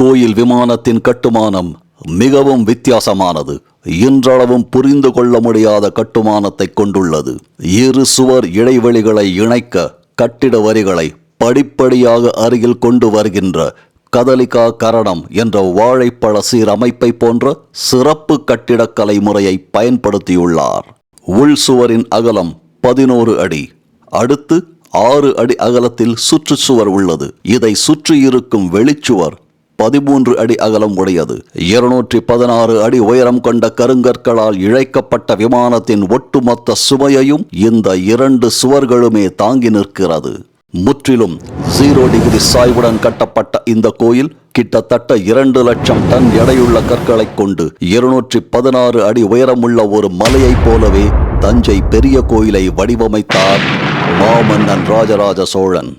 கோயில் விமானத்தின் கட்டுமானம் மிகவும் வித்தியாசமானது. இன்றளவும் புரிந்து கொள்ள முடியாத கட்டுமானத்தை கொண்டுள்ளது. இரு சுவர் இடைவெளிகளை இணைக்க கட்டிட வரிகளை படிப்படியாக அருகில் கொண்டு வருகின்ற கதலிகா கரணம் என்ற வாழைப்பழ சீரமைப்பை போன்ற சிறப்பு கட்டிடக்கலை முறையை பயன்படுத்தியுள்ளார். உள் சுவரின் அகலம் பதினோரு அடி அடுத்து ஆறு அடி அகலத்தில் சுற்றுச்சுவர் உள்ளது. இதை சுற்றியிருக்கும் வெளிச்சுவர் பதிமூன்று அடி அகலம் உடையது. இருநூற்றி பதினாறு அடி உயரம் கொண்ட கருங்கற்களால் இழைக்கப்பட்ட விமானத்தின் ஒட்டுமொத்த சுமையையும் இந்த இரண்டு சுவர்களுமே தாங்கி நிற்கிறது. முற்றிலும் ஜீரோ டிகிரி சாய்வுடன் கட்டப்பட்ட இந்த கோயில் கிட்டத்தட்ட இரண்டு லட்சம் டன் எடையுள்ள கற்களைக் கொண்டு இருநூற்றி பதினாறு அடி உயரமுள்ள ஒரு மலையைப் போலவே தஞ்சை பெரிய கோயிலை வடிவமைத்தார் மாமன்னன் ராஜராஜ சோழன்.